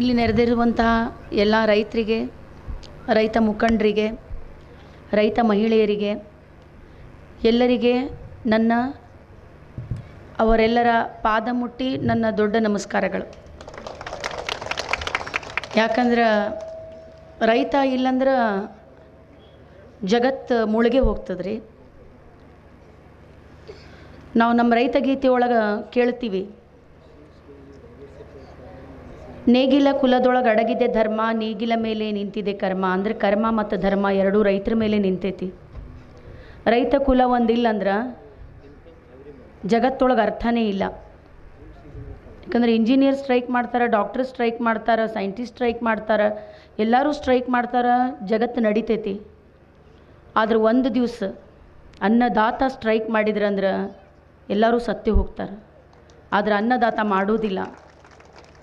ಇಲ್ಲಿ ನೆರೆದಿರುವಂತಹ ಎಲ್ಲ ರೈತರಿಗೆ, ರೈತ ಮುಖಂಡರಿಗೆ, ರೈತ ಮಹಿಳೆಯರಿಗೆ, ಎಲ್ಲರಿಗೆ ನನ್ನ ಅವರೆಲ್ಲರ ಪಾದ ಮುಟ್ಟಿ ನನ್ನ ದೊಡ್ಡ ನಮಸ್ಕಾರಗಳು. ಯಾಕಂದ್ರೆ ರೈತ ಇಲ್ಲಂದ್ರೆ ಜಗತ್ತು ಮುಳುಗೆ ಹೋಗ್ತದೆ ರೀ ನಾವು ನಮ್ಮ ರೈತ ಗೀತೆ ಒಳಗೆ ಕೇಳ್ತೀವಿ. ನೇಗಿಲ ಕುಲದೊಳಗೆ ಅಡಗಿದೆ ಧರ್ಮ, ನೇಗಿಲ ಮೇಲೆ ನಿಂತಿದೆ ಕರ್ಮ. ಅಂದರೆ ಕರ್ಮ ಮತ್ತು ಧರ್ಮ ಎರಡೂ ರೈತರ ಮೇಲೆ ನಿಂತೈತಿ. ರೈತ ಕುಲ ಒಂದಿಲ್ಲ ಅಂದ್ರೆ ಜಗತ್ತೊಳಗೆ ಅರ್ಥನೇ ಇಲ್ಲ. ಯಾಕಂದ್ರೆ ಇಂಜಿನಿಯರ್ ಸ್ಟ್ರೈಕ್ ಮಾಡ್ತಾರೆ, ಡಾಕ್ಟರ್ ಸ್ಟ್ರೈಕ್ ಮಾಡ್ತಾರೆ, ಸೈಂಟಿಸ್ಟ್ ಸ್ಟ್ರೈಕ್ ಮಾಡ್ತಾರೆ, ಎಲ್ಲರೂ ಸ್ಟ್ರೈಕ್ ಮಾಡ್ತಾರೆ ಜಗತ್ತು ನಡಿತೈತಿ. ಆದ್ರೆ ಒಂದು ದಿವಸ ಅನ್ನದಾತ ಸ್ಟ್ರೈಕ್ ಮಾಡಿದ್ರಂದ್ರೆ ಎಲ್ಲರೂ ಸತ್ತಿ ಹೋಗ್ತಾರೆ. ಆದರೆ ಅನ್ನದಾತ ಮಾಡೋದಿಲ್ಲ.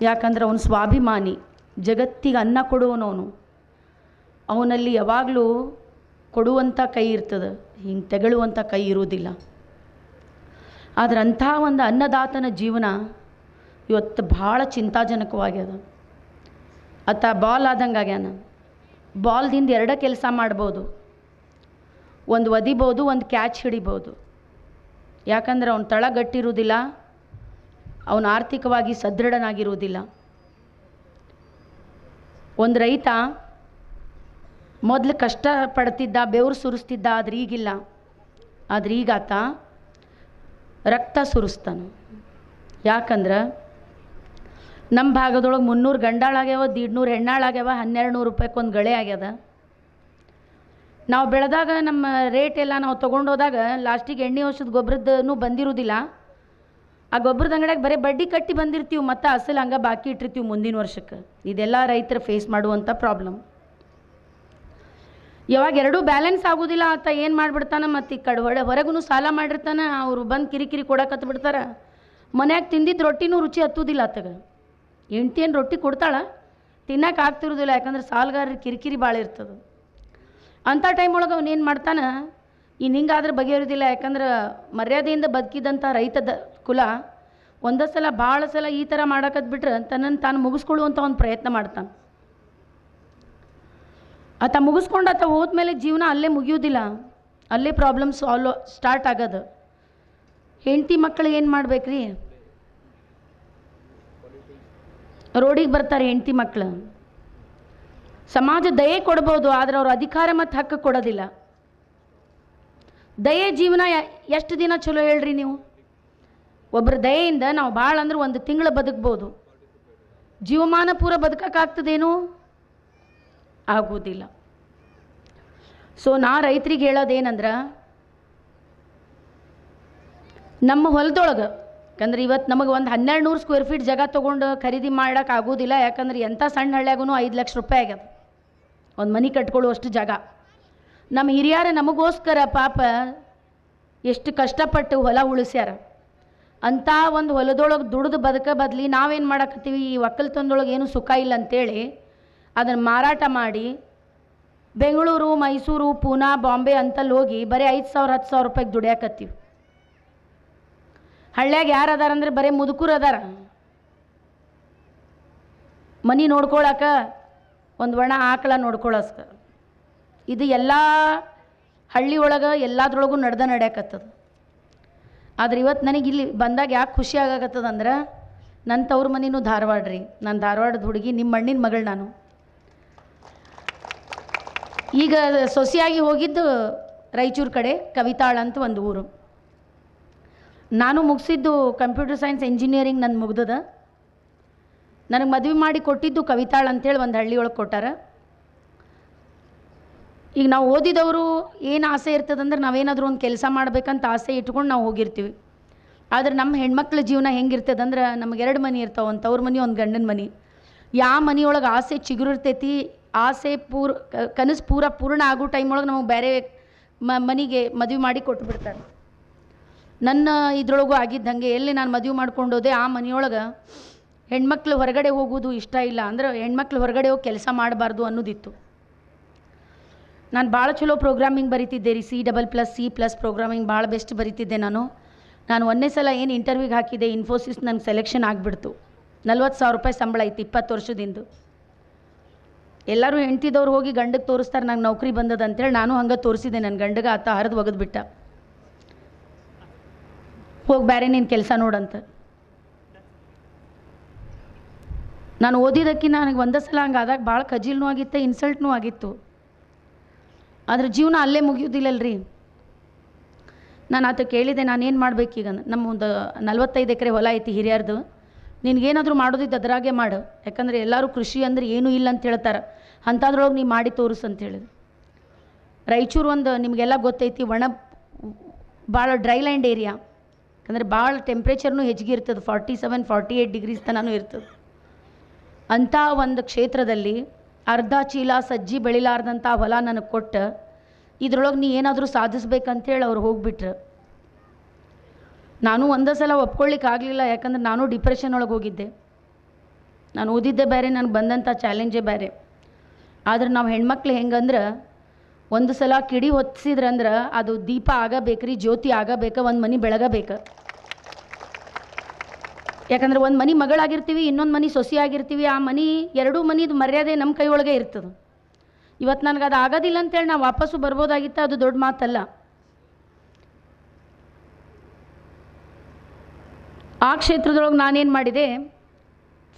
ಯಾಕಂದ್ರೆ ಅವನು ಸ್ವಾಭಿಮಾನಿ, ಜಗತ್ತಿಗೆ ಅನ್ನ ಕೊಡುವನವನು. ಅವನಲ್ಲಿ ಯಾವಾಗಲೂ ಕೊಡುವಂಥ ಕೈ ಇರ್ತದೆ, ಹಿಂಗೆ ತೆಗಳುವಂಥ ಕೈ ಇರುವುದಿಲ್ಲ. ಆದ್ರೆ ಅಂಥ ಒಂದು ಅನ್ನದಾತನ ಜೀವನ ಇವತ್ತು ಭಾಳ ಚಿಂತಾಜನಕವಾಗ್ಯದ. ಆತ ಬಾಲ್ ಆದಂಗೆ ಆಗ್ಯಾನ ಬಾಲ್ದಿಂದ ಎರಡೇ ಕೆಲಸ ಮಾಡ್ಬೋದು. ಒಂದು ಒದಿಬೋದು, ಒಂದು ಕ್ಯಾಚ್ ಹಿಡಿಬೋದು. ಯಾಕಂದ್ರೆ ಅವ್ನು ತಳ ಗಟ್ಟಿರುವುದಿಲ್ಲ ಅವನು ಆರ್ಥಿಕವಾಗಿ ಸದೃಢನಾಗಿರುವುದಿಲ್ಲ. ಒಂದು ರೈತ ಮೊದಲು ಕಷ್ಟ ಪಡ್ತಿದ್ದ ಬೆವರು ಸುರಿಸ್ತಿದ್ದ, ಆದ್ರೆ ಈಗಿಲ್ಲ. ಆದ್ರೆ ಈಗಾತ ರಕ್ತ ಸುರಿಸ್ತಾನೆ. ಯಾಕಂದ್ರೆ ನಮ್ಮ ಭಾಗದೊಳಗೆ ಮುನ್ನೂರು ಗಂಡಾಳಾಗ್ಯಾವ ದೀಡ್ನೂರು ಹೆಣ್ಣಾಳಾಗ್ಯಾವ ಹನ್ನೆರಡು ನೂರು ರೂಪಾಯಿಗೆ ಗಳೆ ಆಗ್ಯದ. ನಾವು ಬೆಳೆದಾಗ ನಮ್ಮ ರೇಟ್ ಎಲ್ಲ ನಾವು ತೊಗೊಂಡೋದಾಗ ಲಾಸ್ಟಿಗೆ ಎಣ್ಣೆ ಔಷಧ ಗೊಬ್ಬರದ್ದೂ ಬಂದಿರೋದಿಲ್ಲ. ಆ ಗೊಬ್ಬರದ ಅಂಗಡಿಯಾಗ ಬರೀ ಬಡ್ಡಿ ಕಟ್ಟಿ ಬಂದಿರ್ತೀವಿ ಮತ್ತು ಅಸಲು ಹಂಗೆ ಬಾಕಿ ಇಟ್ಟಿರ್ತೀವಿ ಮುಂದಿನ ವರ್ಷಕ್ಕೆ ಇದೆಲ್ಲ ರೈತರು ಫೇಸ್ ಮಾಡುವಂಥ ಪ್ರಾಬ್ಲಮ್ ಯಾವಾಗ ಎರಡೂ ಬ್ಯಾಲೆನ್ಸ್ ಆಗೋದಿಲ್ಲ ಆತ ಏನು ಮಾಡಿಬಿಡ್ತಾನೆ ಮತ್ತು ಈ ಕಡೆ ಹೊಡೆ ಹೊರಗೂ ಸಾಲ ಮಾಡಿರ್ತಾನೆ, ಅವರು ಬಂದು ಕಿರಿಕಿರಿ ಕೊಡಕತ್ತು ಬಿಡ್ತಾರೆ. ಮನ್ಯಾಗ ತಿಂದಿದ್ದು ರೊಟ್ಟಿನೂ ರುಚಿ ಹತ್ತೋದಿಲ್ಲ ಆತಗ. ಹೆಂಡ್ತಿ ರೊಟ್ಟಿ ಕೊಡ್ತಾಳ ತಿನ್ನಕ್ಕೆ ಆಗ್ತಿರೋದಿಲ್ಲ, ಯಾಕಂದ್ರೆ ಸಾಲುಗಾರ ಕಿರಿಕಿರಿ ಭಾಳ ಇರ್ತದೆ. ಅಂಥ ಟೈಮ್ ಒಳಗೆ ಅವನೇನು ಮಾಡ್ತಾನೆ ಇನ್ನು ಹಿಂಗಾದ್ರೆ ಬಗೆಹರಿದಿಲ್ಲ, ಯಾಕಂದ್ರೆ ಮರ್ಯಾದೆಯಿಂದ ಬದುಕಿದಂಥ ರೈತದ ಕುಲ, ಒಂದೇ ಸಲ ಭಾಳ ಸಲ ಈ ಥರ ಮಾಡಕತ್ ಬಿಟ್ರೆ ತನ್ನನ್ನು ತಾನು ಮುಗಿಸ್ಕೊಳ್ಳುವಂಥ ಒಂದು ಪ್ರಯತ್ನ ಮಾಡ್ತಾನೆ. ಆತ ಮುಗಿಸ್ಕೊಂಡು ಆತ ಹೋದ್ಮೇಲೆ ಜೀವನ ಅಲ್ಲೇ ಮುಗಿಯೋದಿಲ್ಲ. ಅಲ್ಲೇ ಪ್ರಾಬ್ಲಮ್ ಸಾಲ್ವ್ ಸ್ಟಾರ್ಟ್ ಆಗೋದು. ಹೆಂಡತಿ ಮಕ್ಕಳು ಏನು ಮಾಡ್ಬೇಕ್ರಿ? ರೋಡಿಗೆ ಬರ್ತಾರೆ ಹೆಂಡತಿ ಮಕ್ಕಳು ಸಮಾಜ ದಯೆ ಕೊಡ್ಬೋದು, ಆದರೆ ಅವ್ರು ಅಧಿಕಾರ ಮತ್ತು ಹಕ್ಕು ಕೊಡೋದಿಲ್ಲ. ದಯೆ ಜೀವನ ಎಷ್ಟು ದಿನ ಚಲೋ ಹೇಳ್ರಿ ನೀವು? ಒಬ್ಬರ ದಯೆಯಿಂದ ನಾವು ಭಾಳ ಅಂದ್ರೆ ಒಂದು ತಿಂಗಳು ಬದುಕ್ಬೋದು. ಜೀವಮಾನ ಪೂರ ಬದುಕಕ್ಕಾಗ್ತದೇನು? ಆಗೋದಿಲ್ಲ ಸೊ ನಾ ರೈತರಿಗೆ ಹೇಳೋದೇನಂದ್ರೆ, ನಮ್ಮ ಹೊಲದೊಳಗೆ, ಯಾಕಂದ್ರೆ ಇವತ್ತು ನಮಗೆ ಒಂದು ಹನ್ನೆರಡು ನೂರು ಸ್ಕ್ವೇರ್ ಫೀಟ್ ಜಾಗ ತೊಗೊಂಡು ಖರೀದಿ ಮಾಡೋಕೆ ಆಗೋದಿಲ್ಲ ಯಾಕಂದ್ರೆ ಎಂಥ ಸಣ್ಣ ಹಳ್ಳ್ಯಾಗೂ ಐದು ಲಕ್ಷ ರೂಪಾಯಿ ಆಗ್ಯದ. ಒಂದು ಮನೆ ಕಟ್ಕೊಳ್ಳುವಷ್ಟು ಜಾಗ. ನಮ್ಮ ಹಿರಿಯರ ನಮಗೋಸ್ಕರ ಪಾಪ ಎಷ್ಟು ಕಷ್ಟಪಟ್ಟು ಹೊಲ ಉಳಿಸ್ಯಾರ. ಅಂಥ ಒಂದು ಹೊಲದೊಳಗೆ ದುಡ್ದು ಬದುಕ ಬದಲಿ ನಾವೇನು ಮಾಡಕತ್ತೀವಿ? ಈ ಒಕ್ಕಲ್ತನದೊಳಗೆ ಏನು ಸುಖ ಇಲ್ಲ ಅಂತೇಳಿ ಅದನ್ನು ಮಾರಾಟ ಮಾಡಿ ಬೆಂಗಳೂರು, ಮೈಸೂರು, ಪೂನಾ, ಬಾಂಬೆ ಅಂತಲ್ಲಿ ಹೋಗಿ ಬರೀ ಐದು ಸಾವಿರ ಹತ್ತು ಸಾವಿರ ರೂಪಾಯಿಗೆ ದುಡಿಯಾಕತ್ತೀವಿ. ಹಳ್ಳ್ಯಾಗ ಯಾರು ಅದಾರ ಅಂದ್ರೆ ಬರೀ ಮುದುಕರು ಅದಾರ. ಮನೆ ನೋಡ್ಕೊಳಕ ಒಂದು ಒಣ ಆಕಳ ನೋಡ್ಕೊಳಸ್ಕ. ಇದು ಎಲ್ಲ ಹಳ್ಳಿ ಒಳಗೆ ಎಲ್ಲದ್ರೊಳಗೂ ನಡೆದ ನಡೆಯಕತ್ತದ. ಆದ್ರೆ ಇವತ್ತು ನನಗೆ ಇಲ್ಲಿ ಬಂದಾಗ ಯಾಕೆ ಖುಷಿ ಆಗಾಕತ್ತದಂದ್ರೆ ನನ್ನ ತವ್ರ ಮನೇನು ಧಾರವಾಡ ರೀ ನಾನು ಧಾರವಾಡದ ಹುಡುಗಿ ನಿಮ್ಮ ಮಣ್ಣಿನ ಮಗಳು ನಾನು. ಈಗ ಸೊಸೆಯಾಗಿ ಹೋಗಿದ್ದು ರಾಯಚೂರು ಕಡೆ, ಕವಿತಾಳ್ ಅಂತ ಒಂದು ಊರು. ನಾನು ಮುಗಿಸಿದ್ದು ಕಂಪ್ಯೂಟರ್ ಸೈನ್ಸ್ ಇಂಜಿನಿಯರಿಂಗ್ ನನ್ನ ಮುಗ್ದದ. ನನಗೆ ಮದುವೆ ಮಾಡಿ ಕೊಟ್ಟಿದ್ದು ಕವಿತಾಳ್ ಅಂತೇಳಿ ಒಂದು ಹಳ್ಳಿಯೊಳಗೆ ಕೊಟ್ಟಾರ. ಈಗ ನಾವು ಓದಿದವರು ಏನು ಆಸೆ ಇರ್ತದಂದ್ರೆ ನಾವೇನಾದರೂ ಒಂದು ಕೆಲಸ ಮಾಡ್ಬೇಕಂತ ಆಸೆ ಇಟ್ಕೊಂಡು ನಾವು ಹೋಗಿರ್ತೀವಿ. ಆದ್ರೆ ನಮ್ಮ ಹೆಣ್ಮಕ್ಳ ಜೀವನ ಹೆಂಗಿರ್ತದಂದ್ರೆ ನಮ್ಗೆ ಎರಡು ಮನೆ ಇರ್ತಾವೆ ಒಂದು ತವ್ರ ಮನೆ ಒಂದು ಗಂಡನ ಮನೆ. ಯಾವ ಮನೆಯೊಳಗೆ ಆಸೆ ಚಿಗುರಿರ್ತೈತಿ, ಆಸೆ ಪೂರ್ ಕನಸು ಪೂರ ಪೂರ್ಣ ಆಗೋ ಟೈಮ್ ಒಳಗೆ ನಮಗೆ ಬೇರೆ ಮ, ಮನೆಗೆ ಮದುವೆ ಮಾಡಿ ಕೊಟ್ಟು ಬಿಡ್ತಾರೆ ನನ್ನ ಇದ್ರೊಳಗೂ ಆಗಿದ್ದಂಗೆ ಎಲ್ಲಿ ನಾನು ಮದುವೆ ಮಾಡ್ಕೊಂಡು ಹೋದೆ ಆ ಮನೆಯೊಳಗೆ ಹೆಣ್ಮಕ್ಳು ಹೊರಗಡೆ ಹೋಗೋದು ಇಷ್ಟ ಇಲ್ಲ. ಅಂದ್ರೆ ಹೆಣ್ಮಕ್ಳು ಹೊರಗಡೆ ಹೋಗಿ ಕೆಲಸ ಮಾಡಬಾರ್ದು ಅನ್ನೋದಿತ್ತು. ನಾನು ಭಾಳ ಚಲೋ ಪ್ರೋಗ್ರಾಮಿಂಗ್ ಬರಿತಿದ್ದೆ ರೀ C double plus C plus programming ಭಾಳ ಬೆಸ್ಟ್ ಬರಿತಿದ್ದೆ ನಾನು. ನಾನು ಒಂದೇ ಸಲ ಏನು ಇಂಟರ್ವ್ಯೂಗೆ ಹಾಕಿದ್ದೆ ಇನ್ಫೋಸಿಸ್ ನನಗೆ ಸೆಲೆಕ್ಷನ್ ಆಗಿಬಿಡ್ತು. ನಲ್ವತ್ತು ಸಾವಿರ ರೂಪಾಯಿ ಸಂಬಳ ಐತಿ ಇಪ್ಪತ್ತು ವರ್ಷದಿಂದ. ಎಲ್ಲರೂ ಹೆಂಡ್ತಿದವ್ರು ಹೋಗಿ ಗಂಡಗೆ ತೋರಿಸ್ತಾರೆ, ನಂಗೆ ನೌಕರಿ ಬಂದದ ಅಂತೇಳಿ ನಾನು ಹಂಗೆ ತೋರಿಸಿದೆ ನನ್ನ ಗಂಡಗೆ ಆತ ಹರಿದು ಒಗೆದ್ಬಿಟ್ಟ ಹೋಗಿ ಬೇರೆ ನೀನು ಕೆಲಸ ನೋಡಂತ ನಾನು ಓದಿದ್ದಕ್ಕೆ ನನಗೆ ಒಂದೇ ಸಲ ಹಂಗೆ ಆದಾಗ ಭಾಳ ಖಜೀಲ್ನೂ ಆಗಿತ್ತು ಇನ್ಸಲ್ಟ್ನೂ ಆಗಿತ್ತು. ಆದ್ರೆ ಜೀವನ ಅಲ್ಲೇ ಮುಗಿಯೋದಿಲ್ಲಲ್ರಿ. ನಾನು ಆತ ಕೇಳಿದೆ ನಾನೇನು ಮಾಡಬೇಕೀಗ ನಮ್ಮ ಒಂದು ನಲ್ವತ್ತೈದು ಎಕರೆ ಹೊಲ ಐತಿ ಹಿರಿಯರ್ದು. ನಿನಗೇನಾದರೂ ಮಾಡೋದಿದ್ದು ಅದರಾಗೆ ಮಾಡು. ಯಾಕಂದರೆ ಎಲ್ಲರೂ ಕೃಷಿ ಅಂದ್ರೆ ಏನೂ ಇಲ್ಲ ಅಂತ ಹೇಳ್ತಾರೆ. ಅಂಥದ್ರೊಳಗೆ ನೀವು ಮಾಡಿ ತೋರಿಸು ಅಂತ ರಾಯಚೂರು ಒಂದು ನಿಮಗೆಲ್ಲ ಗೊತ್ತೈತಿ, ಒಣ ಭಾಳ ಡ್ರೈ ಲ್ಯಾಂಡ್ ಏರಿಯಾ. ಯಾಕಂದರೆ ಭಾಳ ಟೆಂಪ್ರೇಚರ್ನು ಹೆಚ್ಚಿಗೆ ಇರ್ತದೆ forty seven forty eight degrees ತನೂ ಇರ್ತದೆ. ಅಂಥ ಒಂದು ಕ್ಷೇತ್ರದಲ್ಲಿ ಅರ್ಧ ಚೀಲ ಸಜ್ಜಿ ಬೆಳಿಲಾರ್ದಂಥ ಹೊಲ ನನಗೆ ಕೊಟ್ಟು. ಇದ್ರೊಳಗೆ ನೀ ಏನಾದರೂ ಸಾಧಿಸ್ಬೇಕಂತೇಳಿ ಅವ್ರು ಹೋಗ್ಬಿಟ್ರು. ನಾನು ಒಂದೇ ಸಲ ಒಪ್ಕೊಳ್ಳಿಕ್ಕೆ ಆಗಲಿಲ್ಲ, ಯಾಕಂದ್ರೆ ನಾನು ಡಿಪ್ರೆಷನ್ ಒಳಗೆ ಹೋಗಿದ್ದೆ. ನಾನು ಓದಿದ್ದೆ ಬೇರೆ ನನಗೆ ಬಂದಂಥ ಚಾಲೆಂಜೇ ಬೇರೆ ಆದ್ರೆ ನಾವು ಹೆಣ್ಮಕ್ಳು ಹೆಂಗಂದ್ರೆ, ಒಂದು ಸಲ ಕಿಡಿ ಹೊತ್ತಿಸಿದ್ರಂದ್ರೆ ಅದು ದೀಪ ಆಗಬೇಕ್ರಿ, ಜ್ಯೋತಿ ಆಗಬೇಕು, ಒಂದು ಮನೆ ಬೆಳಗಬೇಕು. ಯಾಕಂದ್ರೆ ಒಂದು ಮನೆ ಮಗಳಾಗಿರ್ತೀವಿ, ಇನ್ನೊಂದು ಮನೆ ಸೊಸಿ ಆಗಿರ್ತೀವಿ ಆ ಮನೆ ಎರಡೂ ಮನಿದು ಮರ್ಯಾದೆ ನಮ್ಮ ಕೈ ಒಳಗೆ ಇರ್ತದೆ. ಇವತ್ತು ನನಗೆ ಅದು ಆಗೋದಿಲ್ಲ ಅಂತೇಳಿ ನಾವು ವಾಪಸ್ಸು ಬರ್ಬೋದಾಗಿತ್ತು, ಅದು ದೊಡ್ಡ ಮಾತಲ್ಲ. ಆ ಕ್ಷೇತ್ರದೊಳಗೆ ನಾನೇನು ಮಾಡಿದೆ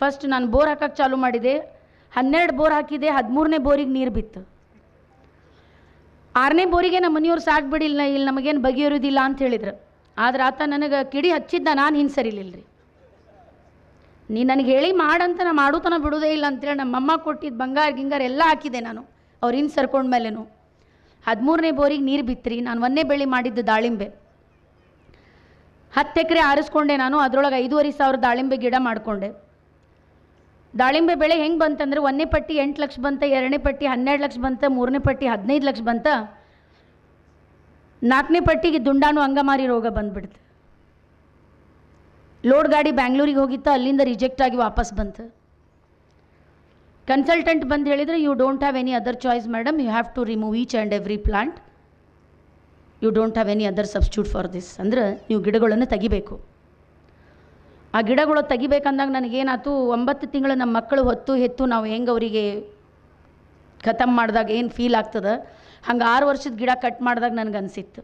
ಫಸ್ಟ್ ನಾನು ಬೋರ್ ಹಾಕೋಕ್ಕೆ ಚಾಲು ಮಾಡಿದೆ, ಹನ್ನೆರಡು ಬೋರ್ ಹಾಕಿದೆ, ಹದಿಮೂರನೇ ಬೋರಿಗೆ ನೀರು ಬಿತ್ತು. ಆರನೇ ಬೋರಿಗೆ ನಮ್ಮ ಮನೆಯವ್ರು ಸಾಕ್ಬಿಡಿಲ್ಲ ಇಲ್ಲಿ ನಮಗೇನು ಬಗೆಹರಿಯೋದಿಲ್ಲ ಅಂತ ಹೇಳಿದ್ರು. ಆದ್ರೆ ಆತ ನನಗೆ ಕಿಡಿ ಹಚ್ಚಿದ್ದ ನಾನು ಹಿಂಗೆ ಸರಿಲಿಲ್ಲ ರೀ ನೀ ನನಗೆ ಹೇಳಿ ಮಾಡಂತ ನಾನು ಮಾಡೋತನ ಬಿಡೋದೇ ಇಲ್ಲ ಅಂತೇಳಿ ನಮ್ಮಮ್ಮ ಕೊಟ್ಟಿದ್ದು ಬಂಗಾರ ಗಿಂಗಾರ ಎಲ್ಲ ಹಾಕಿದೆ ನಾನು, ಅವ್ರು ಇನ್ನು ಸರ್ಕೊಂಡ ಮೇಲೇನು. ಹದಿಮೂರನೇ ಬೋರಿಗೆ ನೀರು ಬಿತ್ತರಿ ನಾನು ಒಂದೇ ಬೆಳೆ ಮಾಡಿದ್ದು ದಾಳಿಂಬೆ. ಹತ್ತು ಎಕರೆ ಆರಿಸ್ಕೊಂಡೆ ನಾನು, ಅದರೊಳಗೆ ಐದೂವರೆ ಸಾವಿರ ದಾಳಿಂಬೆ ಗಿಡ ಮಾಡಿಕೊಂಡೆ. ದಾಳಿಂಬೆ ಬೆಳೆ ಹೆಂಗೆ ಬಂತಂದ್ರೆ, ಒಂದನೇ ಪಟ್ಟಿ ಎಂಟು ಲಕ್ಷ ಬಂತ, ಎರಡನೇ ಪಟ್ಟಿ ಹನ್ನೆರಡು ಲಕ್ಷ ಬಂತ, ಮೂರನೇ ಪಟ್ಟಿ ಹದಿನೈದು ಲಕ್ಷ ಬಂತ. ನಾಲ್ಕನೇ ಪಟ್ಟಿಗೆ ದುಂಡಾಣು ಅಂಗಮಾರಿ ರೋಗ ಬಂದ್ಬಿಡ್ತು. ಲೋಡ್ ಗಾಡಿ ಬ್ಯಾಂಗ್ಳೂರಿಗೆ ಹೋಗಿತ್ತು, ಅಲ್ಲಿಂದ ರಿಜೆಕ್ಟ್ ಆಗಿ ವಾಪಸ್ ಬಂತು. ಕನ್ಸಲ್ಟೆಂಟ್ ಬಂದು ಹೇಳಿದರೆ you don't have any other choice madam you have to remove each and every plant you don't have any other substitute for this ಅಂದ್ರೆ, ನೀವು ಗಿಡಗಳನ್ನು ತೆಗಿಬೇಕು. ಆ ಗಿಡಗಳು ತೆಗಿಬೇಕಂದಾಗ ನನಗೇನಾಯ್ತು, ಒಂಬತ್ತು ತಿಂಗಳು ನಮ್ಮ ಮಕ್ಕಳು ಹೊತ್ತು ಹೆತ್ತು ನಾವು ಹೆಂಗೆ ಅವರಿಗೆ ಖತಮ್ ಮಾಡಿದಾಗ ಏನು ಫೀಲ್ ಆಗ್ತದೆ? ಹಂಗೆ ಆರು ವರ್ಷದ ಗಿಡ ಕಟ್ ಮಾಡಿದಾಗ ನನಗೆ ಅನಿಸಿತ್ತು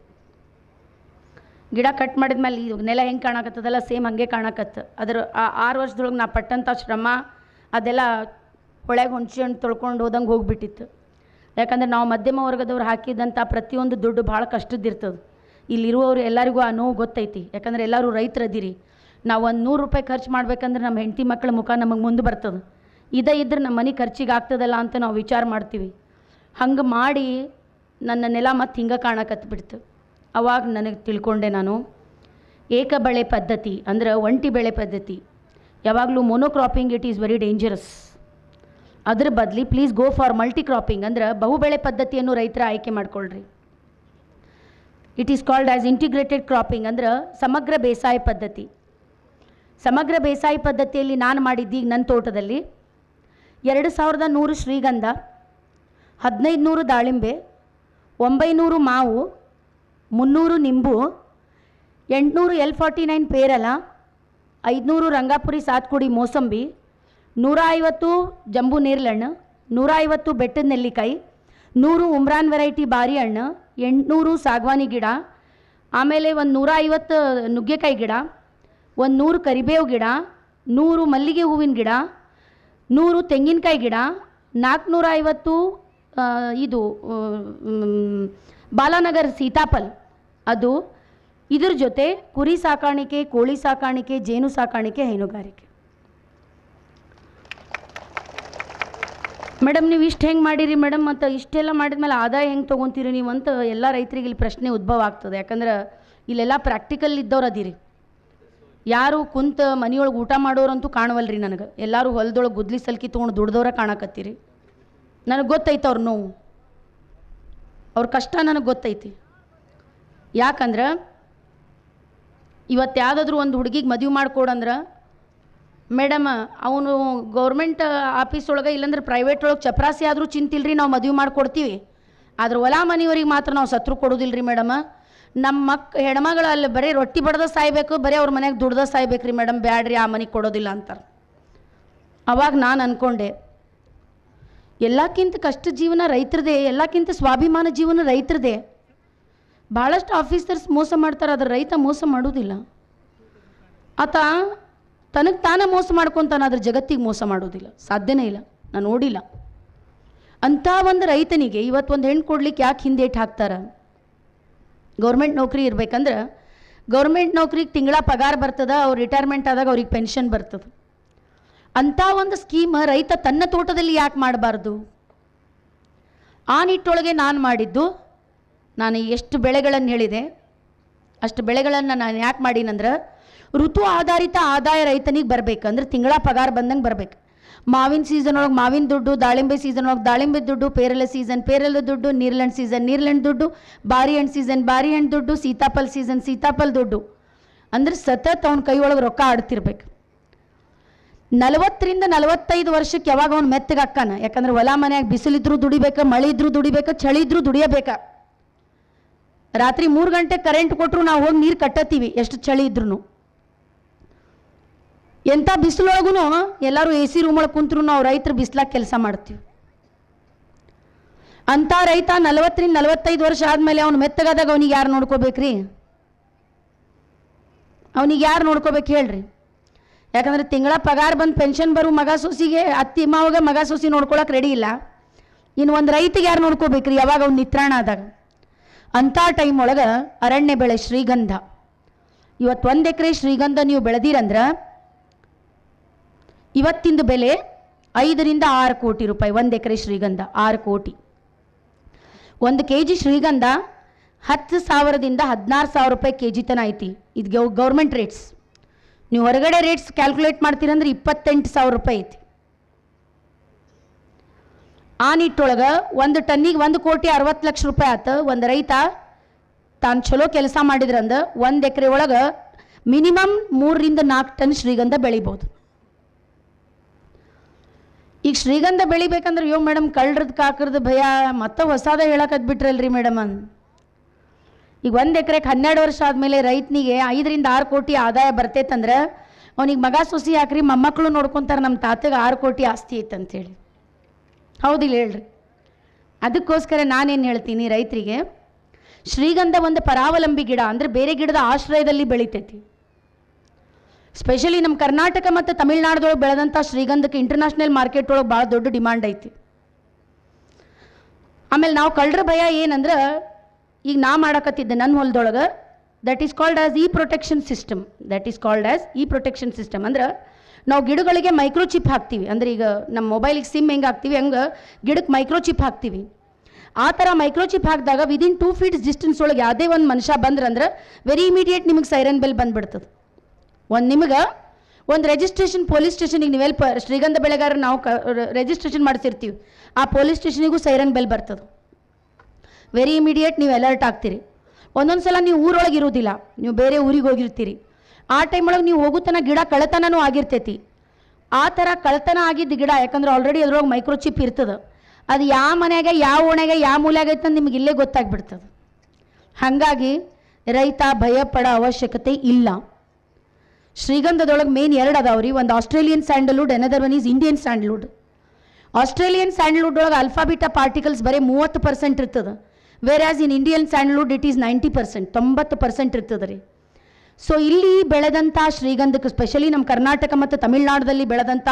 ಗಿಡ ಕಟ್ ಮಾಡಿದ್ಮೇಲೆ ಇದು ನೆಲ ಹೆಂಗೆ ಕಾಣಕತ್ತದಲ್ಲ ಸೇಮ್ ಹಂಗೆ ಕಾಣಕತ್ತ. ಅದ್ರ ಆ ಆರು ವರ್ಷದೊಳಗೆ ನಾ ಪಟ್ಟಂಥ ಶ್ರಮ, ಅದೆಲ್ಲ ಒಳಗೆ ಹೊಂಚಿ ಹಣ್ಣು ತೊಳ್ಕೊಂಡು ಹೋದಂಗೆ ಹೋಗಿಬಿಟ್ಟಿತ್ತು. ಯಾಕಂದ್ರೆ ನಾವು ಮಧ್ಯಮ ವರ್ಗದವ್ರು ಹಾಕಿದಂಥ ಪ್ರತಿಯೊಂದು ದುಡ್ಡು ಭಾಳ ಕಷ್ಟದ್ದಿರ್ತದೆ ಇಲ್ಲಿರುವವರು ಎಲ್ಲರಿಗೂ ಆ ನೋವು ಗೊತ್ತೈತಿ. ಯಾಕಂದ್ರೆ ಎಲ್ಲರೂ ರೈತರದಿರಿ ನಾವು ಒಂದು ನೂರು ರೂಪಾಯಿ ಖರ್ಚು ಮಾಡ್ಬೇಕಂದ್ರೆ ನಮ್ಮ ಹೆಂಡತಿ ಮಕ್ಕಳ ಮುಖ ನಮಗೆ ಮುಂದೆ ಬರ್ತದೆ. ಇದೇ ಇದ್ರೆ ನಮ್ಮ ಮನೆ ಖರ್ಚಿಗೆ ಆಗ್ತದಲ್ಲ ಅಂತ ನಾವು ವಿಚಾರ ಮಾಡ್ತೀವಿ. ಹಂಗೆ ಮಾಡಿ ನನ್ನ ನೆಲ ಮತ್ತು ಹಿಂಗೆ ಕಾಣಕತ್ಬಿಡ್ತು. ಅವಾಗ ನನಗೆ ತಿಳ್ಕೊಂಡೆ ನಾನು. ಏಕ ಬೆಳೆ ಪದ್ಧತಿ ಅಂದ್ರೆ ಒಂಟಿ ಬೆಳೆ ಪದ್ಧತಿ. ಯಾವಾಗಲೂ monocropping it is very dangerous ಅದ್ರ ಬದಲಿ please go for multi cropping ಅಂದ್ರೆ ಬಹುಬೆಳೆ ಪದ್ಧತಿಯನ್ನು ರೈತರ ಆಯ್ಕೆ ಮಾಡಿಕೊಳ್ಳ್ರಿ it is called as integrated cropping ಅಂದ್ರೆ ಸಮಗ್ರ ಬೇಸಾಯ ಪದ್ಧತಿ. ಸಮಗ್ರ ಬೇಸಾಯ ಪದ್ಧತಿಯಲ್ಲಿ ನಾನು ಮಾಡಿದ್ದೀಗ ನನ್ನ ತೋಟದಲ್ಲಿ ಎರಡು ಸಾವಿರದ ನೂರು ಶ್ರೀಗಂಧ, ಹದಿನೈದು ನೂರು ದಾಳಿಂಬೆ, ಒಂಬೈನೂರು ಮಾವು ಮುನ್ನೂರು ನಿಂಬು, ಎಂಟುನೂರು ಎಲ್ ಫಾರ್ಟಿ ನೈನ್ ಪೇರಲ, ಐದುನೂರು ರಂಗಾಪುರಿ ಸಾತ್ಕುಡಿ ಮೋಸಂಬಿ ನೂರ ಐವತ್ತು ಜಂಬು ನೇರ್ಲಣ್ಣು ನೂರ ಐವತ್ತು ಬೆಟ್ಟದ ನೆಲ್ಲಿಕಾಯಿ, ನೂರು ಉಮ್ರಾನ್ ವೆರೈಟಿ ಬಾರಿ ಹಣ್ಣು ಎಂಟುನೂರು ಸಾಗವಾನಿ ಗಿಡ, ಆಮೇಲೆ ಒಂದು ನೂರ ಐವತ್ತು ನುಗ್ಗೆಕಾಯಿ ಗಿಡ, ಒಂದು ನೂರು ಕರಿಬೇವು ಗಿಡ, ನೂರು ಮಲ್ಲಿಗೆ ಹೂವಿನ ಗಿಡ, ನೂರು ತೆಂಗಿನಕಾಯಿ ಗಿಡ ನಾಲ್ಕುನೂರ ಐವತ್ತು ಇದು ಬಾಲಾನಗರ್ ಸೀತಾಫಲ್. ಅದು ಇದ್ರ ಜೊತೆ ಕುರಿ ಸಾಕಾಣಿಕೆ, ಕೋಳಿ ಸಾಕಾಣಿಕೆ, ಜೇನು ಸಾಕಾಣಿಕೆ, ಹೈನುಗಾರಿಕೆ. ಮೇಡಮ್, ನೀವು ಇಷ್ಟು ಹೆಂಗೆ ಮಾಡಿರಿ ಮೇಡಮ್? ಮತ್ತು ಇಷ್ಟೆಲ್ಲ ಮಾಡಿದ ಮೇಲೆ ಆದಾಯ ಹೆಂಗೆ ತೊಗೊತೀರಿ ನೀವು ಅಂತ ಎಲ್ಲ ರೈತರಿಗೆ ಇಲ್ಲಿ ಪ್ರಶ್ನೆ ಉದ್ಭವ ಆಗ್ತದೆ. ಯಾಕಂದ್ರೆ ಇಲ್ಲೆಲ್ಲ ಪ್ರಾಕ್ಟಿಕಲ್ ಇದ್ದವ್ರು ಅದೀರಿ. ಯಾರು ಕುಂತ ಮನೆಯೊಳಗೆ ಊಟ ಮಾಡೋರಂತೂ ಕಾಣವಲ್ರಿ ನನಗೆ. ಎಲ್ಲರೂ ಹೊಲದೊಳಗೆ ಗುದ್ಲಿ ಸಲ್ಕಿ ತೊಗೊಂಡು ದುಡ್ದವ್ರ ಕಾಣಕತ್ತೀರಿ. ನನಗೆ ಗೊತ್ತೈತೆ ಅವ್ರ ನೋವು. ಅವ್ರ ಕಷ್ಟ ನನಗೆ ಗೊತ್ತೈತಿ. ಯಾಕಂದ್ರೆ ಇವತ್ತು ಯಾವುದಾದ್ರೂ ಒಂದು ಹುಡುಗಿಗೆ ಮದುವೆ ಮಾಡಿಕೊಡಂದ್ರೆ ಮೇಡಮ್ ಅವನು ಗೌರ್ಮೆಂಟ್ ಆಫೀಸ್ ಒಳಗೆ ಇಲ್ಲಾಂದ್ರೆ ಪ್ರೈವೇಟ್ ಒಳಗೆ ಚಪರಾಸಿ ಆದರೂ ಚಿಂತಿಲ್ರಿ, ನಾವು ಮದುವೆ ಮಾಡಿಕೊಡ್ತೀವಿ. ಆದ್ರೆ ಹೊಲ ಮನೆಯವ್ರಿಗೆ ಮಾತ್ರ ನಾವು ಸತ್ರು ಕೊಡೋದಿಲ್ರಿ ಮೇಡಮ್ ನಮ್ಮ ಮಕ್, ಹೆಣ್ಮಗಳು ಅಲ್ಲಿ ಬರೀ ರೊಟ್ಟಿ ಬಡ್ದ ಸಾಯ್ಬೇಕು, ಬರೀ ಅವ್ರ ಮನೆಗೆ ದುಡ್ದ ಸಾಯ್ಬೇಕು ರೀ ಮೇಡಮ್ ಬ್ಯಾಡ್ರಿ ಆ ಮನೆಗೆ ಕೊಡೋದಿಲ್ಲ ಅಂತಾರೆ ಅವಾಗ ನಾನು ಅಂದ್ಕೊಂಡೆ ಎಲ್ಲಕ್ಕಿಂತ ಕಷ್ಟ ಜೀವನ ರೈತರದೇ, ಎಲ್ಲಕ್ಕಿಂತ ಸ್ವಾಭಿಮಾನ ಜೀವನ ರೈತರದೇ. ಭಾಳಷ್ಟು ಆಫೀಸರ್ಸ್ ಮೋಸ ಮಾಡ್ತಾರೆ ಅದ್ರ ರೈತ ಮೋಸ ಮಾಡೋದಿಲ್ಲ. ಆತ ತನಗೆ ತಾನೇ ಮೋಸ ಮಾಡ್ಕೊತಾನೆ ಅದ್ರ ಜಗತ್ತಿಗೆ ಮೋಸ ಮಾಡೋದಿಲ್ಲ. ಸಾಧ್ಯನೇ ಇಲ್ಲ, ನಾನು ನೋಡಿಲ್ಲ. ಅಂಥ ಒಂದು ರೈತನಿಗೆ ಇವತ್ತು ಒಂದು ಹೆಣ್ಣು ಕೊಡ್ಲಿಕ್ಕೆ ಯಾಕೆ ಹಿಂದೇಟು ಹಾಕ್ತಾರೆ? ಗೌರ್ಮೆಂಟ್ ನೌಕರಿ ಇರ್ಬೇಕಂದ್ರೆ ಗೌರ್ಮೆಂಟ್ ನೌಕರಿಗೆ ತಿಂಗಳ ಪಗಾರ ಬರ್ತದ, ಅವ್ರು ರಿಟೈರ್ಮೆಂಟ್ ಆದಾಗ ಅವ್ರಿಗೆ ಪೆನ್ಷನ್ ಬರ್ತದೆ. ಅಂಥ ಒಂದು ಸ್ಕೀಮ್ ರೈತ ತನ್ನ ತೋಟದಲ್ಲಿ ಯಾಕೆ ಮಾಡಬಾರ್ದು? ಆ ನಿಟ್ಟೊಳಗೆ ನಾನು ಮಾಡಿದ್ದು ನಾನು ಎಷ್ಟು ಬೆಳೆಗಳನ್ನು ಹೇಳಿದೆ, ಅಷ್ಟು ಬೆಳೆಗಳನ್ನು ನಾನು ಯಾಕೆ ಮಾಡೀನಂದ್ರೆ ಋತು ಆಧಾರಿತ ಆದಾಯ ರೈತನಿಗೆ ಬರ್ಬೇಕಂದ್ರೆ ತಿಂಗಳ ಪಗಾರ ಬಂದಂಗೆ ಬರಬೇಕು. ಮಾವಿನ ಸೀಸನ್ ಒಳಗೆ ಮಾವಿನ ದುಡ್ಡು, ದಾಳಿಂಬೆ ಸೀಸನ್ ಒಳಗೆ ದಾಳಿಂಬೆ ದುಡ್ಡು ಪೇರಲೆ ಸೀಸನ್ ಪೇರಲೆ ದುಡ್ಡು, ನೀರ್ಲೆಂಡ್ ಸೀಸನ್ ನೀರ್ಲೆಂಡ್ ದುಡ್ಡು, ಬಾರಿ ಹಣ್ಣು ಸೀಸನ್ ಬಾರಿ ಹಣ್ಣು ದುಡ್ಡು, ಸೀತಾಫಲ್ ಸೀಸನ್ ಸೀತಾಫಲ್ ದುಡ್ಡು. ಅಂದ್ರೆ ಸತತ್ ಅವ್ನ ಕೈ ಒಳಗೆ ರೊಕ್ಕ ಆಡ್ತಿರ್ಬೇಕು. ನಲವತ್ತರಿಂದ ನಲವತ್ತೈದು ವರ್ಷಕ್ಕೆ ಯಾವಾಗ ಅವ್ನು ಮೆತ್ತಗೆ ಹಾಕಾನ ಯಾಕಂದ್ರೆ ಹೊಲ ಮನೆಯಾಗ ಬಿಸಿಲಿದ್ರು ದುಡಿಬೇಕು, ಮಳೆ ಇದ್ರೂ ದುಡಿಬೇಕು, ಚಳಿ ಇದ್ರೂ ದುಡಿಯಬೇಕ. ರಾತ್ರಿ ಮೂರು ಗಂಟೆ ಕರೆಂಟ್ ಕೊಟ್ಟರು ನಾವು ಹೋಗಿ ನೀರು ಕಟ್ಟತ್ತೀವಿ. ಎಷ್ಟು ಚಳಿ ಇದ್ರು ಎಂಥ ಬಿಸಿಲೊಳಗೂ ಎಲ್ಲರೂ ಎ ಸಿ ರೂಮ್ ಒಳಗೆ ಕುಂತ್ರು ನಾವು ರೈತರು ಬಿಸಿಲಾಗ ಕೆಲಸ ಮಾಡ್ತೀವಿ. ಅಂಥ ರೈತ ನಲವತ್ತರಿಂದ ನಲವತ್ತೈದು ವರ್ಷ ಆದಮೇಲೆ ಅವ್ನು ಮೆತ್ತಗಾದಾಗ ಅವನಿಗೆ ಯಾರು ನೋಡ್ಕೋಬೇಕ್ರಿ? ಅವನಿಗೆ ಯಾರು ನೋಡ್ಕೋಬೇಕು ಹೇಳ್ರಿ? ಯಾಕಂದ್ರೆ ತಿಂಗಳ ಪಗಾರ ಬಂದು ಪೆನ್ಷನ್ ಬರೋ ಮಗ ಸೊಸಿಗೆ, ಅತ್ತಿ ಮಾವಾಗ ಮಗ ಸೊಸಿ ನೋಡ್ಕೊಳಕ್ಕೆ ರೆಡಿ ಇಲ್ಲ. ಇನ್ನು ಒಂದು ರೈತಿಗೆ ಯಾರು ನೋಡ್ಕೋಬೇಕ್ರಿ? ಯಾವಾಗ ಅವ್ನು ನಿತ್ರಾಣ ಆದಾಗ. ಅಂಥ ಟೈಮ್ ಒಳಗೆ ಅರಣ್ಯ ಬೆಳೆ ಶ್ರೀಗಂಧ. ಇವತ್ತು ಒಂದು ಎಕರೆ ಶ್ರೀಗಂಧ ನೀವು ಬೆಳೆದಿರಂದ್ರೆ ಇವತ್ತಿಂದು ಬೆಲೆ ಐದರಿಂದ ಆರು ಕೋಟಿ ರೂಪಾಯಿ, ಒಂದು ಎಕರೆ ಶ್ರೀಗಂಧ, ಆರು ಕೋಟಿ. ಒಂದು ಕೆ ಜಿ ಶ್ರೀಗಂಧ ಹತ್ತು ಸಾವಿರದಿಂದ ಹದಿನಾರು ಸಾವಿರ ರೂಪಾಯಿ ಕೆ ಜಿ ತನ ಐತಿ. ಇದು ಗೌರ್ಮೆಂಟ್ ರೇಟ್ಸ್ ನೀವು ಹೊರಗಡೆ ರೇಟ್ಸ್ ಕ್ಯಾಲ್ಕುಲೇಟ್ ಮಾಡ್ತೀರಂದ್ರೆ ಇಪ್ಪತ್ತೆಂಟು ಸಾವಿರ ರೂಪಾಯಿ ಐತಿ. ಆ ನಿಟ್ಟೊಳಗೆ ಒಂದು ಟನ್ನಿಗೆ ಒಂದು ಕೋಟಿ ಅರವತ್ತು ಲಕ್ಷ ರೂಪಾಯಿ ಆತು. ಒಂದು ರೈತ ತಾನು ಚಲೋ ಕೆಲಸ ಮಾಡಿದ್ರಂದ ಒಂದು ಎಕರೆ ಒಳಗೆ ಮಿನಿಮಮ್ ಮೂರರಿಂದ ನಾಲ್ಕು ಟನ್ ಶ್ರೀಗಂಧ ಬೆಳಿಬೋದು. ಈಗ ಶ್ರೀಗಂಧ ಬೆಳಿಬೇಕಂದ್ರೆ ಯೋ ಮೇಡಮ್ ಕಳ್ಳರದ್ದು ಕಾಕರದ್ದು ಭಯ, ಮತ್ತೆ ಹೊಸದ ಹೇಳಕತ್ ಬಿಟ್ರಲ್ರಿ ಮೇಡಮ್ ಅನ್. ಈಗ ಒಂದು ಎಕರೆಗೆ ಹನ್ನೆರಡು ವರ್ಷ ಆದಮೇಲೆ ರೈತನಿಗೆ ಐದರಿಂದ ಆರು ಕೋಟಿ ಆದಾಯ ಬರ್ತೈತಂದ್ರೆ, ಅವನಿಗೆ ಮಗ ಸೊಸಿ ಹಾಕ್ರಿ ಮೊಮ್ಮಕ್ಕಳು ನೋಡ್ಕೊತಾರೆ ನಮ್ಮ ತಾತಗೆ ಆರು ಕೋಟಿ ಆಸ್ತಿ ಐತಂತೇಳಿ ಹೌದಿಲ್ಲ ಹೇಳ್ರಿ. ಅದಕ್ಕೋಸ್ಕರ ನಾನೇನು ಹೇಳ್ತೀನಿ ರೈತರಿಗೆ, ಶ್ರೀಗಂಧ ಒಂದು ಪರಾವಲಂಬಿ ಗಿಡ, ಅಂದರೆ ಬೇರೆ ಗಿಡದ ಆಶ್ರಯದಲ್ಲಿ ಬೆಳಿತೈತಿ. ಸ್ಪೆಷಲಿ ನಮ್ಮ ಕರ್ನಾಟಕ ಮತ್ತು ತಮಿಳ್ನಾಡ್ದೊಳಗೆ ಬೆಳೆದಂಥ ಶ್ರೀಗಂಧಕ್ಕೆ ಇಂಟರ್ನ್ಯಾಷನಲ್ ಮಾರ್ಕೆಟ್ ಒಳಗೆ ಭಾಳ ದೊಡ್ಡ ಡಿಮ್ಯಾಂಡ್ ಐತಿ. ಆಮೇಲೆ ನಾವು ಕಳ್ಳರ ಭಯ ಏನಂದ್ರೆ, ಈಗ ನಾ ಮಾಡಕತ್ತಿದ್ದೆ ನನ್ನ ಹೊಲದೊಳಗೆ that is called as e protection system that is called as e protection system ಅಂದ್ರೆ ನಾವು ಗಿಡಗಳಿಗೆ ಮೈಕ್ರೋಚಿಪ್ ಹಾಕ್ತೀವಿ. ಅಂದ್ರೆ ಈಗ ನಮ್ಮ ಮೊಬೈಲಿಗೆ ಸಿಮ್ ಹೆಂಗೆ ಹಾಕ್ತೀವಿ? ಹಂಗೆ ಗಿಡಕ್ಕೆ ಮೈಕ್ರೋಚಿಪ್ ಹಾಕ್ತೀವಿ. ಆ ಥರ ಮೈಕ್ರೋಚಿಪ್ ಹಾಕಿದಾಗ ವಿದಿನ್ ಟೂ ಫೀಟ್ಸ್ ಡಿಸ್ಟೆನ್ಸ್ ಒಳಗೆ ಯಾವುದೇ ಒಂದು ಮನುಷ್ಯ ಬಂದ್ರಂದ್ರೆ ವೆರಿ ಇಮಿಡಿಯೇಟ್ ನಿಮಗೆ ಸೈರನ್ ಬೆಲ್ ಬಂದ್ಬಿಡ್ತದೆ. ಒಂದು ನಿಮಗೆ ಒಂದು ರಿಜಿಸ್ಟ್ರೇಷನ್ ಪೊಲೀಸ್ ಸ್ಟೇಷನಿಗೆ ನೀವೆಲ್ಲಿ ಪ ಶ್ರೀಗಂಧ ಬೆಳೆಗಾರ ನಾವು ಕ ರಿಜಿಸ್ಟ್ರೇಷನ್ ಮಾಡಿಸಿರ್ತೀವಿ. ಆ ಪೊಲೀಸ್ ಸ್ಟೇಷನಿಗೂ ಸೈರನ್ ಬೆಲ್ ಬರ್ತದೆ. ವೆರಿ ಇಮಿಡಿಯೇಟ್ ನೀವು ಅಲರ್ಟ್ ಆಗ್ತೀರಿ. ಒಂದೊಂದು ಸಲ ನೀವು ಊರೊಳಗೆ ಇರೋದಿಲ್ಲ. ನೀವು ಬೇರೆ ಊರಿಗೆ ಹೋಗಿರ್ತೀರಿ. ಆ ಟೈಮ್ ಒಳಗೆ ನೀವು ಹೋಗುತ್ತನ ಗಿಡ ಕಳೆತನೂ ಆಗಿರ್ತೈತಿ. ಆ ಥರ ಕಳೆತನ ಆಗಿದ್ದ ಗಿಡ, ಯಾಕಂದ್ರೆ ಆಲ್ರೆಡಿ ಅದ್ರೊಳಗೆ ಮೈಕ್ರೋಚಿಪ್ ಇರ್ತದೆ. ಅದು ಯಾವ ಮನೆಗೆ ಯಾವ ಓಣೆಗೆ ಯಾವ ಮೂಲೆಯಾಗೈತೆ ಅಂತ ನಿಮಗೆ ಇಲ್ಲೇ ಗೊತ್ತಾಗ್ಬಿಡ್ತದೆ. ಹಾಗಾಗಿ ರೈತ ಭಯ ಪಡೋ ಅವಶ್ಯಕತೆ ಇಲ್ಲ. ಶ್ರೀಗಂಧದೊಳಗೆ ಮೇನ್ ಎರಡು ಅದಾವ್ರಿ ಒಂದು Australian sandalwood another one is Indian sandalwood. Australian sandalwood ಒಳಗೆ ಅಲ್ಫಾಬಿಟಾ ಪಾರ್ಟಿಕಲ್ಸ್ ಬರೀ ಮೂವತ್ತು ಪರ್ಸೆಂಟ್ ಇರ್ತದೆ. Where as in Indian sandalwood it is ninety percent ತೊಂಬತ್ತು ಪರ್ಸೆಂಟ್ ಇರ್ತದೆ ರೀ. ಸೊ ಇಲ್ಲಿ ಬೆಳೆದಂಥ ಶ್ರೀಗಂಧಕ್ಕೆ ಸ್ಪೆಷಲಿ ನಮ್ಮ ಕರ್ನಾಟಕ ಮತ್ತು ತಮಿಳ್ನಾಡದಲ್ಲಿ ಬೆಳೆದಂಥ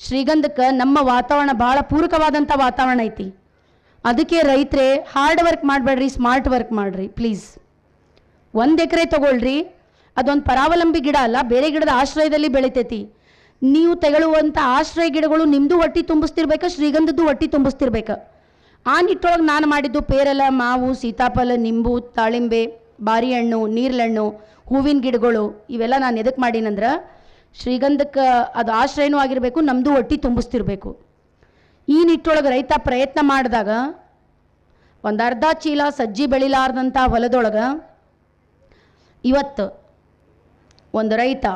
ಶ್ರೀಗಂಧಕ್ಕೆ ನಮ್ಮ ವಾತಾವರಣ ಭಾಳ ಪೂರಕವಾದಂಥ ವಾತಾವರಣ ಐತಿ. ಅದಕ್ಕೆ ರೈತರೇ ಹಾರ್ಡ್ ವರ್ಕ್ ಮಾಡಬೇಡ್ರಿ ಸ್ಮಾರ್ಟ್ ವರ್ಕ್ ಮಾಡಿರಿ ಪ್ಲೀಸ್ ಒಂದು ಎಕರೆ ತಗೊಳ್ರಿ, ಅದೊಂದು ಪರಾವಲಂಬಿ ಗಿಡ ಅಲ್ಲ, ಬೇರೆ ಗಿಡದ ಆಶ್ರಯದಲ್ಲಿ ಬೆಳಿತೈತಿ. ನೀವು ತೆಗಳುವಂಥ ಆಶ್ರಯ ಗಿಡಗಳು ನಿಮ್ಮದು ಹೊಟ್ಟಿ ತುಂಬಿಸ್ತಿರ್ಬೇಕು, ಶ್ರೀಗಂಧದ್ದು ಹೊಟ್ಟಿ ತುಂಬಿಸ್ತಿರ್ಬೇಕು. ಆ ನಿಟ್ಟೊಳಗೆ ನಾನು ಮಾಡಿದ್ದು ಪೇರಲ, ಮಾವು, ಸೀತಾಫಲ, ನಿಂಬು ದಾಳಿಂಬೆ ಬಾರಿಹಣ್ಣು ನೀರ್ಲೆಹಣ್ಣು ಹೂವಿನ ಗಿಡಗಳು ಇವೆಲ್ಲ ನಾನು ಎದಕ್ಕೆ ಮಾಡೀನಂದ್ರೆ ಶ್ರೀಗಂಧಕ್ಕೆ ಅದು ಆಶ್ರಯನೂ ಆಗಿರಬೇಕು ನಮ್ಮದು ಹೊಟ್ಟೆ ತುಂಬಿಸ್ತಿರ್ಬೇಕು. ಈ ನಿಟ್ಟೊಳಗೆ ರೈತ ಪ್ರಯತ್ನ ಮಾಡಿದಾಗ ಒಂದು ಅರ್ಧ ಚೀಲ ಸಜ್ಜಿ ಬೆಳಿಲಾರ್ದಂಥ ಹೊಲದೊಳಗೆ ಇವತ್ತು ಒಂದು ರೈತ,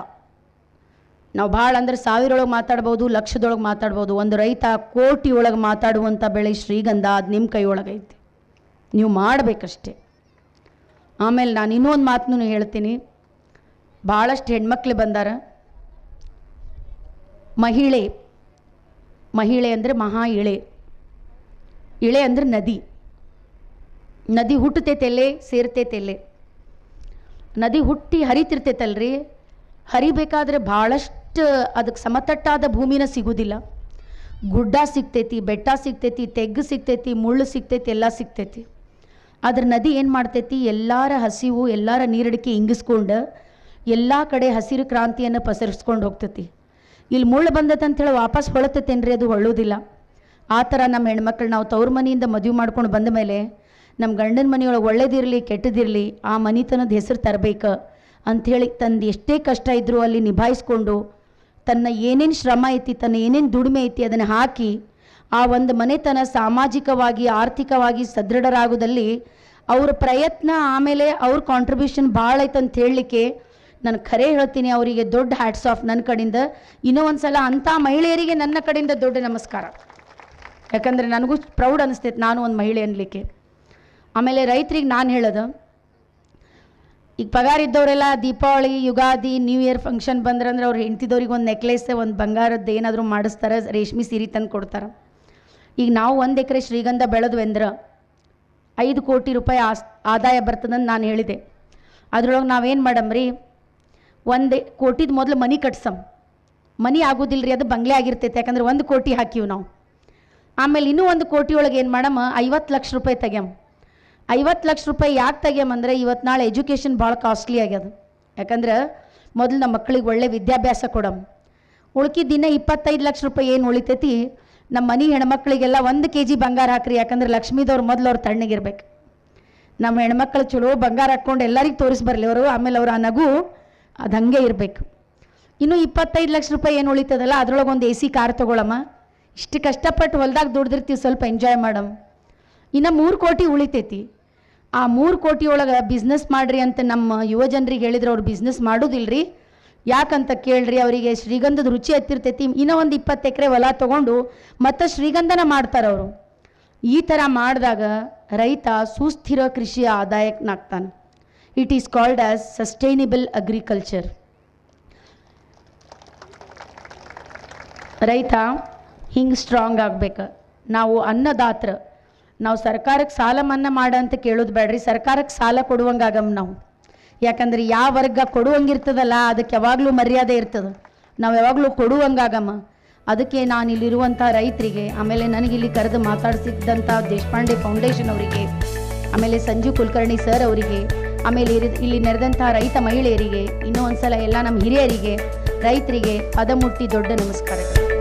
ನಾವು ಭಾಳ ಅಂದ್ರೆ ಸಾವಿರೊಳಗೆ ಮಾತಾಡ್ಬೋದು, ಲಕ್ಷದೊಳಗೆ ಮಾತಾಡ್ಬೋದು, ಒಂದು ರೈತ ಕೋಟಿ ಒಳಗೆ ಮಾತಾಡುವಂಥ ಬೆಳೆ ಶ್ರೀಗಂಧ ಅದು ನಿಮ್ಮ ಕೈಯೊಳಗೈತಿ. ನೀವು ಮಾಡಬೇಕಷ್ಟೆ. ಆಮೇಲೆ ನಾನು ಇನ್ನೊಂದು ಮಾತನ್ನು ಹೇಳ್ತೀನಿ. ಭಾಳಷ್ಟು ಹೆಣ್ಮಕ್ಳು ಬಂದಾರ. ಮಹಿಳೆ ಮಹಿಳೆ ಅಂದರೆ ಮಹಾ ಇಳೆ. ಇಳೆ ಅಂದ್ರೆ ನದಿ. ನದಿ ಹುಟ್ಟತೈತೆಲ್ಲೇ ಸೇರ್ತೈತೆಲ್ಲೇ. ನದಿ ಹುಟ್ಟಿ ಹರಿತಿರ್ತೈತಲ್ರಿ, ಹರಿಬೇಕಾದ್ರೆ ಭಾಳಷ್ಟು ಅದಕ್ಕೆ ಸಮತಟ್ಟಾದ ಭೂಮಿನ ಸಿಗೋದಿಲ್ಲ. ಗುಡ್ಡ ಸಿಗ್ತೈತಿ, ಬೆಟ್ಟ ಸಿಗ್ತೈತಿ, ತೆಗ್ಗು ಸಿಗ್ತೈತಿ, ಮುಳ್ಳು ಸಿಗ್ತೈತಿ, ಎಲ್ಲ ಸಿಗ್ತೈತಿ. ಆದ್ರೆ ನದಿ ಏನು ಮಾಡ್ತೈತಿ? ಎಲ್ಲರ ಹಸಿವು, ಎಲ್ಲರ ನೀರಡಿಕೆ ಇಂಗಿಸ್ಕೊಂಡು ಎಲ್ಲ ಕಡೆ ಹಸಿರು ಕ್ರಾಂತಿಯನ್ನು ಪಸರಿಸ್ಕೊಂಡು ಹೋಗ್ತೈತಿ. ಇಲ್ಲಿ ಮುಳ್ಳು ಬಂದೈತೆ ಅಂತೇಳಿ ವಾಪಸ್ ಹೊಳತೈತೇನ್ರಿ? ಅದು ಹೊಳ್ಳೋದಿಲ್ಲ. ಆ ಥರ ನಮ್ಮ ಹೆಣ್ಮಕ್ಳು ನಾವು ತವ್ರ ಮನೆಯಿಂದ ಮದುವೆ ಮಾಡ್ಕೊಂಡು ಬಂದ ಮೇಲೆ ನಮ್ಮ ಗಂಡನ ಮನೆಯೊಳಗೆ ಒಳ್ಳೇದಿರಲಿ, ಕೆಟ್ಟದಿರಲಿ, ಆ ಮನಿತನದ ಹೆಸರು ತರಬೇಕು ಅಂಥೇಳಿ ತಂದು ಎಷ್ಟೇ ಕಷ್ಟ ಇದ್ದರೂ ಅಲ್ಲಿ ನಿಭಾಯಿಸ್ಕೊಂಡು ತನ್ನ ಏನೇನು ಶ್ರಮ ಐತಿ, ತನ್ನ ಏನೇನು ದುಡಿಮೆ ಐತಿ ಅದನ್ನು ಹಾಕಿ ಆ ಒಂದು ಮನೆತನ ಸಾಮಾಜಿಕವಾಗಿ, ಆರ್ಥಿಕವಾಗಿ ಸದೃಢರಾಗುವುದಲ್ಲಿ ಅವ್ರ ಪ್ರಯತ್ನ ಆಮೇಲೆ ಅವ್ರ ಕಾಂಟ್ರಿಬ್ಯೂಷನ್ ಭಾಳ ಐತೆ ಅಂತ ಹೇಳಲಿಕ್ಕೆ ನಾನು ಖರೆ ಹೇಳ್ತೀನಿ ಅವರಿಗೆ ದೊಡ್ಡ ಹ್ಯಾಟ್ಸ್ ಆಫ್ ನನ್ನ ಕಡೆಯಿಂದ. ಇನ್ನೂ ಒಂದು ಸಲ ಅಂಥ ಮಹಿಳೆಯರಿಗೆ ನನ್ನ ಕಡೆಯಿಂದ ದೊಡ್ಡ ನಮಸ್ಕಾರ. ಯಾಕಂದರೆ ನನಗೂ ಪ್ರೌಡ್ ಅನಿಸ್ತೈತೆ ನಾನು ಒಂದು ಮಹಿಳೆ ಅನ್ನಲಿಕ್ಕೆ ಆಮೇಲೆ ರೈತರಿಗೆ ನಾನು ಹೇಳೋದು, ಈಗ ಪಗಾರ ಇದ್ದವರೆಲ್ಲ Deepavali, Ugadi new year function ಬಂದ್ರಂದ್ರೆ ಅವ್ರು ಹೆಂಡ್ತಿದವ್ರಿಗೆ ಒಂದು ನೆಕ್ಲೆಸ್ ಒಂದು ಬಂಗಾರದ್ದು ಏನಾದರೂ ಮಾಡಿಸ್ತಾರೆ, ರೇಷ್ಮೆ ಸೀರೆ ತಂದು ಕೊಡ್ತಾರೆ. ಈಗ ನಾವು ಒಂದು ಎಕರೆ ಶ್ರೀಗಂಧ ಬೆಳೆದ್ವಿ ಅಂದ್ರೆ ಐದು ಕೋಟಿ ರೂಪಾಯಿ ಆಸ್, ಆದಾಯ ಬರ್ತದಂತ ನಾನು ಹೇಳಿದೆ. ಅದರೊಳಗೆ ನಾವೇನು ಮಾಡಮ್ರಿ? ಒಂದು ಕೋಟಿದ ಮೊದಲು ಮನಿ ಕಟ್ಸಮ್. ಮನಿ ಆಗೋದಿಲ್ಲ ರೀ ಅದು ಬಂಗ್ಲೆ ಆಗಿರ್ತೈತೆ, ಯಾಕಂದ್ರೆ ಒಂದು ಕೋಟಿ ಹಾಕಿವು ನಾವು. ಆಮೇಲೆ ಇನ್ನೂ ಒಂದು ಕೋಟಿ ಒಳಗೆ ಏನು ಮಾಡಮ್ಮ ಐವತ್ತು ಲಕ್ಷ ರೂಪಾಯಿ ತೆಗ್ಯಮ್. ಐವತ್ತು ಲಕ್ಷ ರೂಪಾಯಿ ಯಾಕೆ ತೆಗ್ಯಮಂದ್ರೆ ಇವತ್ತು ನಾಳೆ ಎಜುಕೇಷನ್ ಭಾಳ ಕಾಸ್ಟ್ಲಿ ಆಗ್ಯದ. ಯಾಕಂದ್ರೆ ಮೊದಲು ನಮ್ಮ ಮಕ್ಕಳಿಗೆ ಒಳ್ಳೆ ವಿದ್ಯಾಭ್ಯಾಸ ಕೊಡಮ್. ಉಳ್ಕಿದ ದಿನ ಇಪ್ಪತ್ತೈದು ಲಕ್ಷ ರೂಪಾಯಿ ಏನು ಉಳಿತೈತಿ? ನಮ್ಮ ಮನೆ ಹೆಣ್ಮಕ್ಳಿಗೆಲ್ಲ ಒಂದು ಕೆ ಜಿ ಬಂಗಾರ ಹಾಕ್ರಿ, ಯಾಕಂದ್ರೆ ಲಕ್ಷ್ಮೀದವ್ರು ಮೊದಲು ಅವ್ರು ತಣ್ಣಗಿರ್ಬೇಕು. ನಮ್ಮ ಹೆಣ್ಮಕ್ಳು ಚಲೋ ಬಂಗಾರ ಹಾಕ್ಕೊಂಡು ಎಲ್ಲರಿಗೆ ತೋರಿಸಿ ಬರಲಿ ಅವರು, ಆಮೇಲೆ ಅವ್ರ ಆ ನಗು ಅದು ಹಂಗೆ ಇರಬೇಕು. ಇನ್ನು ಇಪ್ಪತ್ತೈದು ಲಕ್ಷ ರೂಪಾಯಿ ಏನು ಉಳಿತದಲ್ಲ, ಅದ್ರೊಳಗೆ ಒಂದು ಎ ಸಿ ಕಾರ್ ತೊಗೊಳಮ್ಮ. ಇಷ್ಟು ಕಷ್ಟಪಟ್ಟು ಹೊಲ್ದಾಗ ದುಡ್ದಿರ್ತೀವಿ ಸ್ವಲ್ಪ ಎಂಜಾಯ್ ಮಾಡಮ್. ಇನ್ನು ಮೂರು ಕೋಟಿ ಉಳಿತೈತಿ. ಆ ಮೂರು ಕೋಟಿ ಒಳಗೆ ಬಿಸ್ನೆಸ್ ಮಾಡ್ರಿ ಅಂತ ನಮ್ಮ ಯುವ ಜನರಿಗೆ ಹೇಳಿದ್ರೆ ಅವ್ರು ಬಿಸ್ನೆಸ್ ಮಾಡೋದಿಲ್ರಿ. ಯಾಕಂತ ಕೇಳ್ರಿ ಅವರಿಗೆ? ಶ್ರೀಗಂಧದ ರುಚಿ ಹತ್ತಿರ್ತೈತಿ. ಇನ್ನೂ ಒಂದು ಇಪ್ಪತ್ತು ಎಕರೆ ಹೊಲ ತೊಗೊಂಡು ಮತ್ತೆ ಶ್ರೀಗಂಧನ ಮಾಡ್ತಾರೆ ಅವರು. ಈ ಥರ ಮಾಡಿದಾಗ ರೈತ ಸುಸ್ಥಿರ ಕೃಷಿಯ ಆದಾಯಕನಾಗ್ತಾನೆ. It is called as sustainable agriculture ರೈತ ಹಿಂಗೆ ಸ್ಟ್ರಾಂಗ್ ಆಗ್ಬೇಕು. ನಾವು ಅನ್ನದಾತ್ರ. ನಾವು ಸರ್ಕಾರಕ್ಕೆ ಸಾಲ ಮನ್ನಾ ಮಾಡ ಅಂತ ಕೇಳೋದು ಬೇಡ್ರಿ ಸರ್ಕಾರಕ್ಕೆ ಸಾಲ ಕೊಡುವಂಗಾಗಮ್ ನಾವು. ಯಾಕಂದ್ರೆ ಯಾವ ವರ್ಗ ಕೊಡುವಂಗಿರ್ತದಲ್ಲ, ಅದಕ್ಕೆ ಯಾವಾಗಲೂ ಮರ್ಯಾದೆ ಇರ್ತದೆ. ನಾವು ಯಾವಾಗಲೂ ಕೊಡುವಂಗಾಗಮ್ಮ. ಅದಕ್ಕೆ ನಾನು ಇಲ್ಲಿರುವಂಥ ರೈತರಿಗೆ, ಆಮೇಲೆ ನನಗಿಲ್ಲಿ ಕರೆದು ಮಾತಾಡಿಸಿದ್ದಂಥ ದೇಶಪಾಂಡೆ ಫೌಂಡೇಶನ್ ಅವರಿಗೆ, ಆಮೇಲೆ ಸಂಜು ಕುಲಕರ್ಣಿ ಸರ್ ಅವರಿಗೆ, ಆಮೇಲೆ ಇಲ್ಲಿ ನೆರೆದಂಥ ರೈತ ಮಹಿಳೆಯರಿಗೆ, ಇನ್ನೂ ಒಂದ್ಸಲ ಎಲ್ಲ ನಮ್ಮ ಹಿರಿಯರಿಗೆ, ರೈತರಿಗೆ ಪದಮುಟ್ಟಿ ದೊಡ್ಡ ನಮಸ್ಕಾರಗಳು.